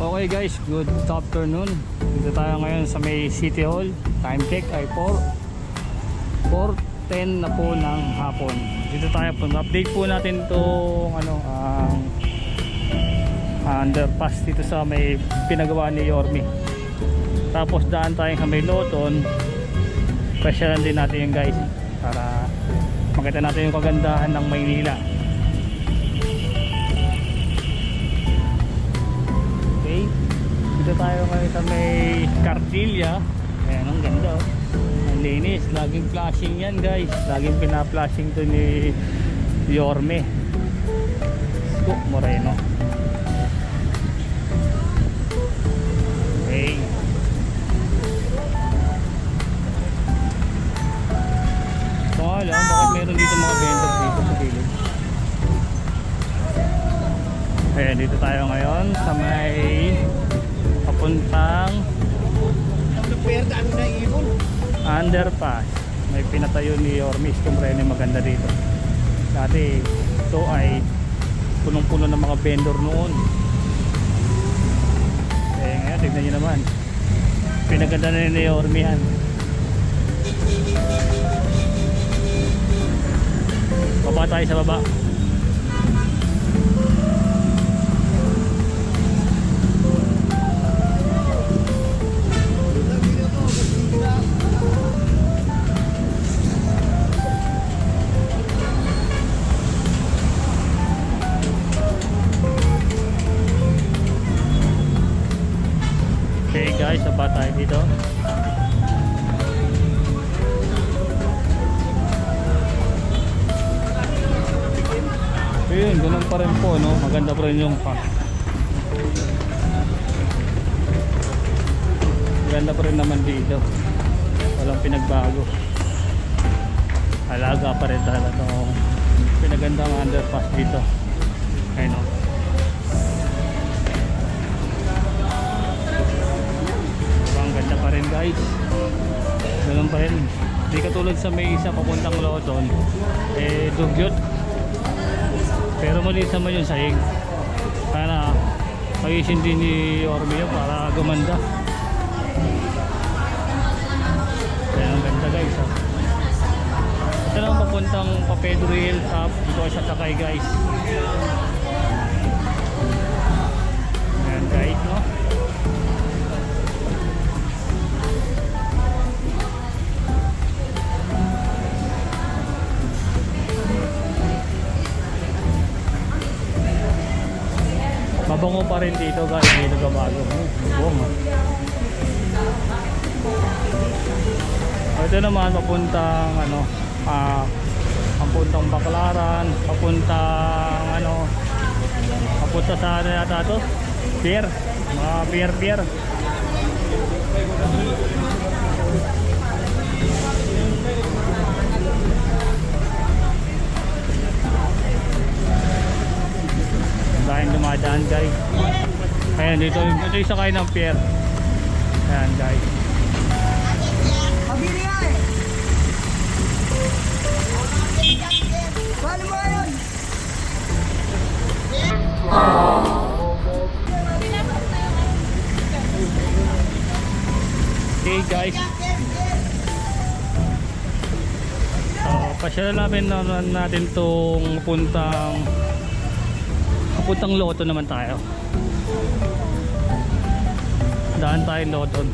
Okay guys, good afternoon. Dito tayo ngayon sa may City Hall. Time check ay 4 4.10 na po ng hapon. Dito tayo po. Update po natin itong ano, ang underpass dito sa may pinagawa ni Yormi. Tapos daan tayo sa may Loton. Pasyalan din natin yun guys. Para makita natin yung kagandahan ng Maynila. Dito tayo ngayon sa may Cardilla. Ayan, ang ganda oh. Ang linis. Laging flashing yan guys. Laging pina-flashing to ni Yorme. Cook Moreno. Okay. Nga lang, bakit meron dito mga vendor dito sa gilid? Ayan, dito tayo ngayon sa may papuntang Pwede ano underpass. May pinatayo ni Ormis Tumrene maganda dito. Dati ito ay punong-puno ng mga vendor noon. Eh ngayon, tignan nyo naman. Pinaganda na ni Ormi yan. Baba tayo sa baba. Baba tayo dito. Ayun, ganun pa rin po, no? Maganda pa rin yung pa. Maganda pa rin naman dito. Walang pinagbago. Alaga pa rin talaga itong pinagandang underpass dito. Ayun, no? Rin guys. Ganun pa rin. Hindi katulad sa may isa papuntang Lawson. Eh, dugyot. Pero maliit naman yung sahig. Sana pagisin din ni Ormeo para gumanda. Kaya ang ganda guys. Oh. Ito lang papuntang pa Pedro Hill up. Dito sa Takay guys. Mabango pa rin dito guys, hindi nagbabago. Bunga. Ito naman papuntang ano, ah, papuntang Baklaran, papuntang ano, papunta sa ano yata to? Pier, mga pier pier. Ayan dito, ito yung sakay ng pier. Ayan guys. Pabili nga eh. Paano mo ngayon? Okay guys. So, pasyalan namin naman natin tong puntang puntang loto naman tayo. Daan tayo loton.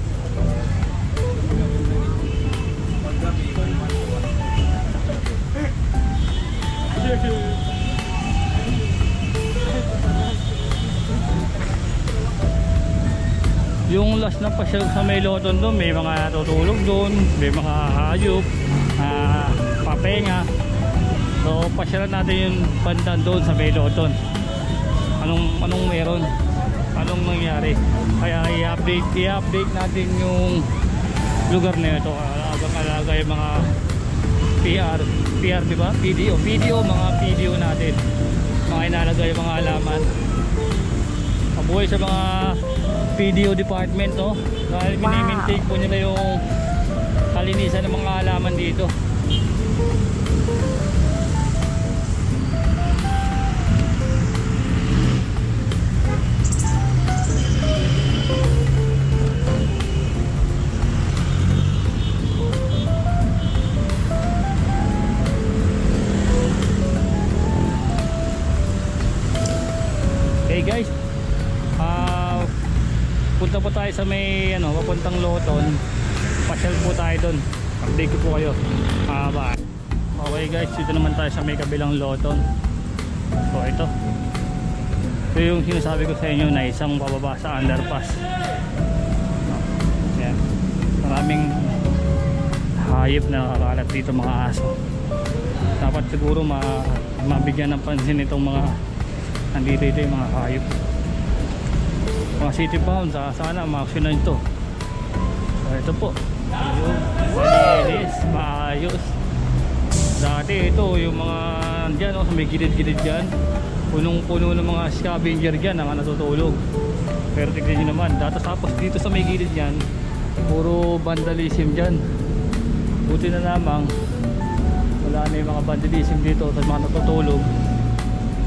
Yung last na pasyal sa may loton doon, may mga tutulog doon, may mga hayop, ah, papenga. So pasyalan natin yung banda doon sa may loton. Anong anong meron? Anong nangyari? Kaya i-update i-update natin yung lugar na ito. Alagang alaga yung mga PR, PR di ba? PDO, PDO, mga PDO natin. Mga inalagay yung mga alaman. Mabuhay sa mga PDO department no dahil Wow. minimintake po nila yung kalinisan ng mga halaman dito Loton. Pasyal po tayo doon. Update ko po kayo. Ah, bye. Okay guys, dito naman tayo sa may kabilang Loton. So ito. Ito yung sinasabi ko sa inyo na isang pababa sa underpass. Yan. Maraming hayop na nakakalat dito mga aso. Dapat siguro ma mabigyan ng pansin itong mga nandito ito yung mga hayop. Mga city bound, sa sana ma-actionan ito. So, ito po. Ayun. Malinis, maayos. Dati ito yung mga dyan, oh, may gilid-gilid dyan. Punong-puno ng mga scavenger dyan na natutulog. Pero tignan nyo naman, dati tapos dito sa may gilid dyan, puro vandalism dyan. Buti na lamang, wala na yung mga vandalism dito sa mga natutulog.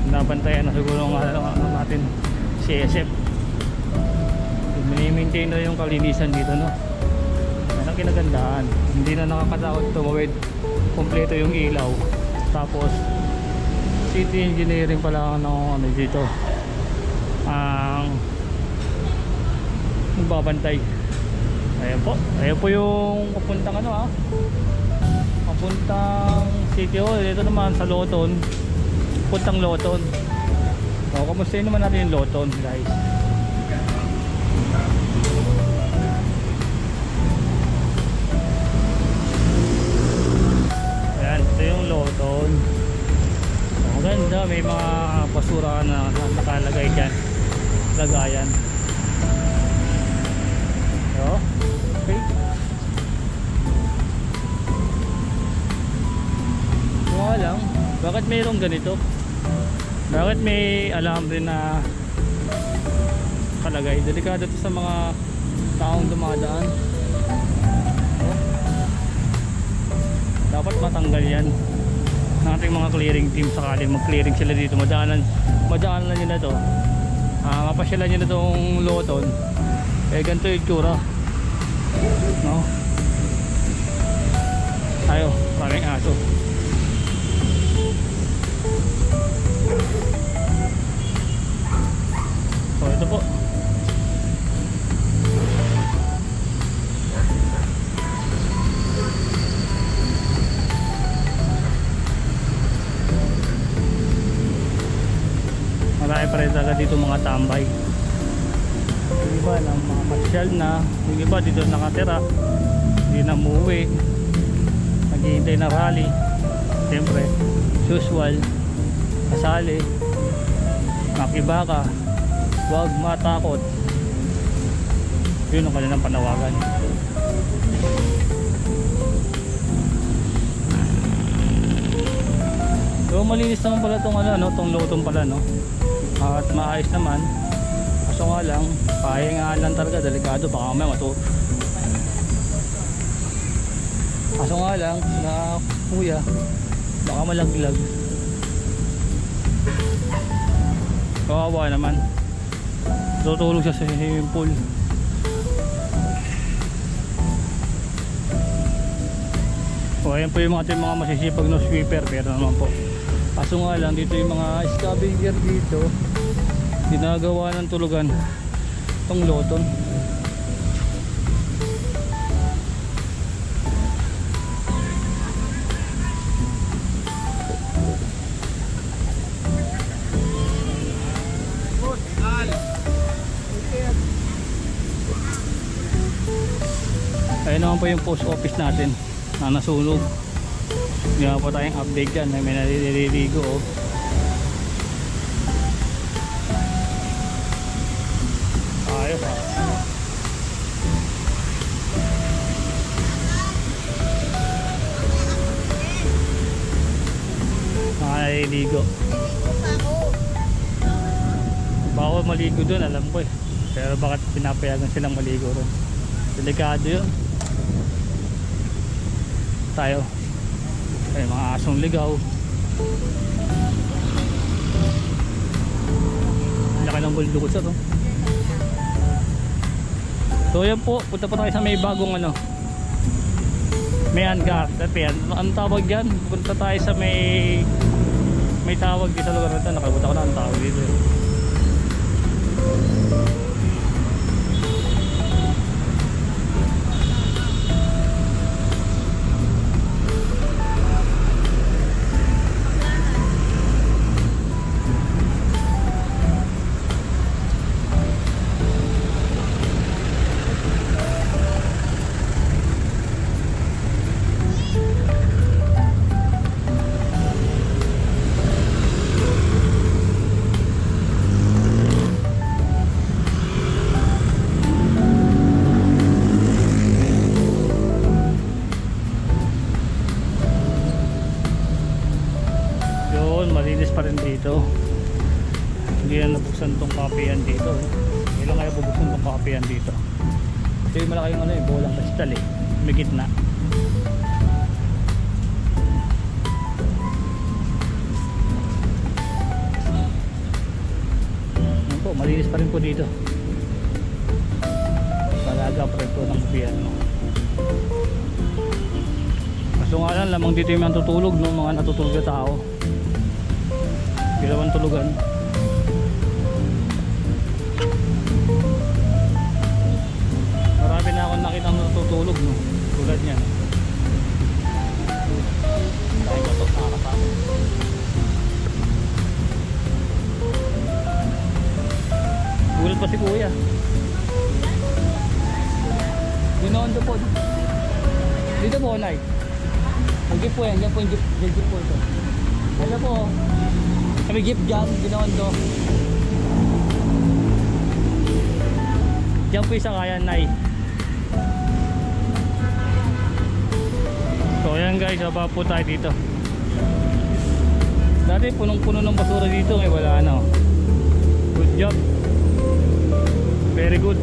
Nabantayan na siguro ng ano natin, CSF. Mini-maintain na yung kalinisan dito, no? Kinagandaan. Hindi na nakakatakot tumawid. Kompleto yung ilaw. Tapos, city engineering pala ano, ano dito. Ang magbabantay. Ayan po. Ayan po yung papuntang ano ah. Papuntang City Hall. Dito naman sa Loton. Papuntang Loton. O, kamusta naman natin yung Loton guys. Ito yung Loton. Ang ganda, may mga basura na nakalagay dyan. Lagayan. So, okay. Mukha lang, bakit mayroong ganito? Bakit may alarm rin na kalagay? Delikado to sa mga taong dumadaan. Dapat matanggal yan. Ng ating mga clearing team sakali mag-clearing sila dito. Madaanan madaanan nyo na to. Ah, mapasyalan nyo na tong loton. Eh ganito yung tsura no? Tayo maraming aso. So ito po marami pa rin talaga dito mga tambay. Yung iba ng mga masyal na yung iba dito nakatira hindi na umuwi. Naghihintay na rally. Siyempre usual kasali makibaka huwag matakot. Yun ang kanilang panawagan. So malinis naman pala tong ano, no, tong lutong pala no. At maayos naman. Kaso nga lang, pahingaan lang talaga, delikado baka mamaya matu. Kaso nga lang, na kuya, baka malaglag. Kawawa naman. Tutulog siya sa swimming pool. O ayan po yung mga ating mga masisipag na sweeper pero naman po kaso nga lang dito yung mga scavenger dito ginagawa ng tulugan tong loton ayun naman po yung post office natin na nasunog hindi po tayong update dyan may naliligo oh. Ayos ah naliligo bawal maligo dun alam ko eh. Pero bakit pinapayagan silang maligo ron delikado yun. Tayo. Ay mga asong ligaw. Laki ng buldog sa to so yan po. Punta po tayo sa may bagong ano. May hangar. Tapi ang tawag yan punta tayo sa may may tawag dito sa lugar na ito nakalimutan ko na ang tawag dito malinis pa rin po dito. Talaga pa rin po ng gobyerno. Kaso nga lang lamang dito yung mga tutulog no? mga natutulog na tao. Ginawan tulugan. Marami na akong nakita natutulog no? tulad niyan. Dahil ito nakakapagod pa si kuya Ginondo po. Dito po, Nay. Ang jeep po yan. Yan po yung jeep, yung jeep po ito. Ano po? Kami jeep dyan. Ginondo. Diyan po yung sakayan, Nay. So, ayan guys. Baba po tayo dito. Dati punong-puno ng basura dito. Ngayon wala na. oh. Good job. Very good.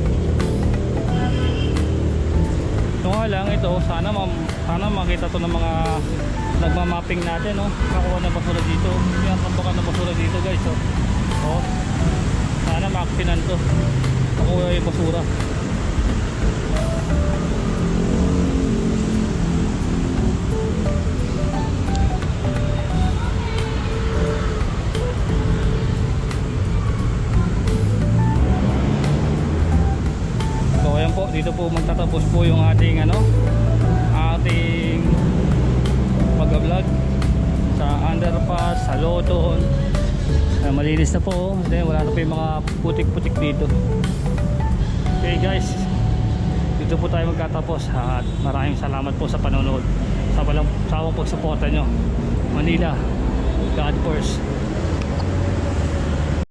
Ito nga lang ito, sana ma sana makita to ng mga nagmamapping natin, no. Kakuha ng basura dito. Yan tambakan ng basura dito, guys, oh. Oh. Sana maaksinan to. Kakuha yung basura. Dito po magtatapos po yung ating ano, ating pag-vlog sa underpass, sa Loton. Uh, malinis na po, then wala na po yung mga putik-putik dito. Okay guys, dito po tayo magtatapos at maraming salamat po sa panonood. Sa walang sawang pagsuporta nyo. Manila, God first.